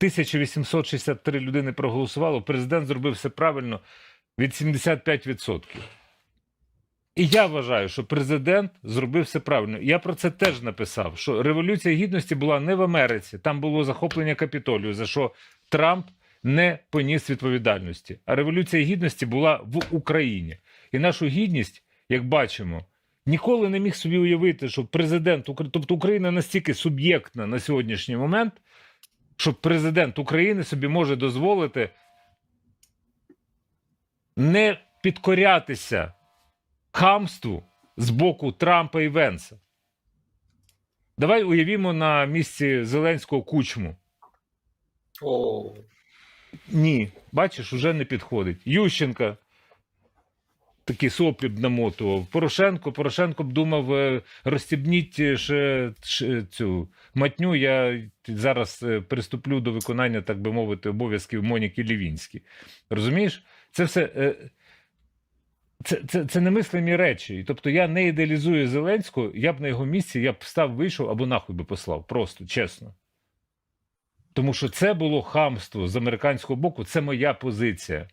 1863 людини проголосувало, президент зробив все правильно від 75%. І я вважаю, що президент зробив все правильно. Я про це теж написав: що Революція Гідності була не в Америці, там було захоплення Капітолію, за що Трамп не поніс відповідальності. А Революція Гідності була в Україні. І нашу гідність, як бачимо, ніколи не міг собі уявити, що президент тобто Україна настільки суб'єктна на сьогоднішній момент, що президент України собі може дозволити не підкорятися хамству з боку Трампа і Венса. Давай уявімо на місці Зеленського кучму. О, Ні, бачиш, уже не підходить. Ющенка такий соплі б намотував. Порошенко, Порошенко б думав, е, розстібніть е, ще, цю матню. Я зараз е, приступлю до виконання, так би мовити, обов'язків Моніки Лівінській. Розумієш? Це все. Це, це, це немислимі речі. Тобто я не ідеалізую Зеленського, я б на його місці я б став, вийшов або нахуй би послав. Просто чесно. Тому що це було хамство з американського боку, це моя позиція.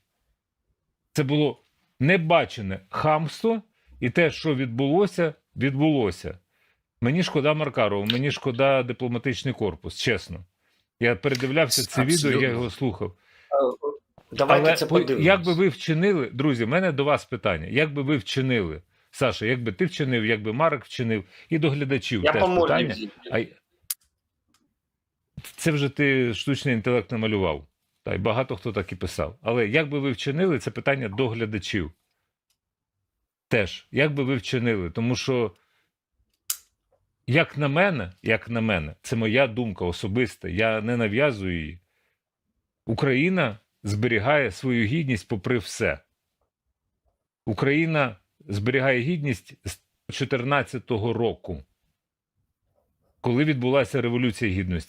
Це було небачене хамство, і те, що відбулося, відбулося. Мені шкода Маркарова, мені шкода дипломатичний корпус, чесно. Я передивлявся це відео, я його слухав. давайте Але це подивимось. як би ви вчинили, друзі, в мене до вас питання. Як би ви вчинили, Саша, як би ти вчинив, як би Марк вчинив, і до глядачів Я теж питання. А це вже ти штучний інтелект намалював. Та й багато хто так і писав. Але як би ви вчинили, це питання до глядачів. Теж, як би ви вчинили? Тому що, як на мене, як на мене, це моя думка особиста, я не нав'язую її. Україна зберігає свою гідність попри все. Україна зберігає гідність з 2014 року коли відбулася Революція Гідності.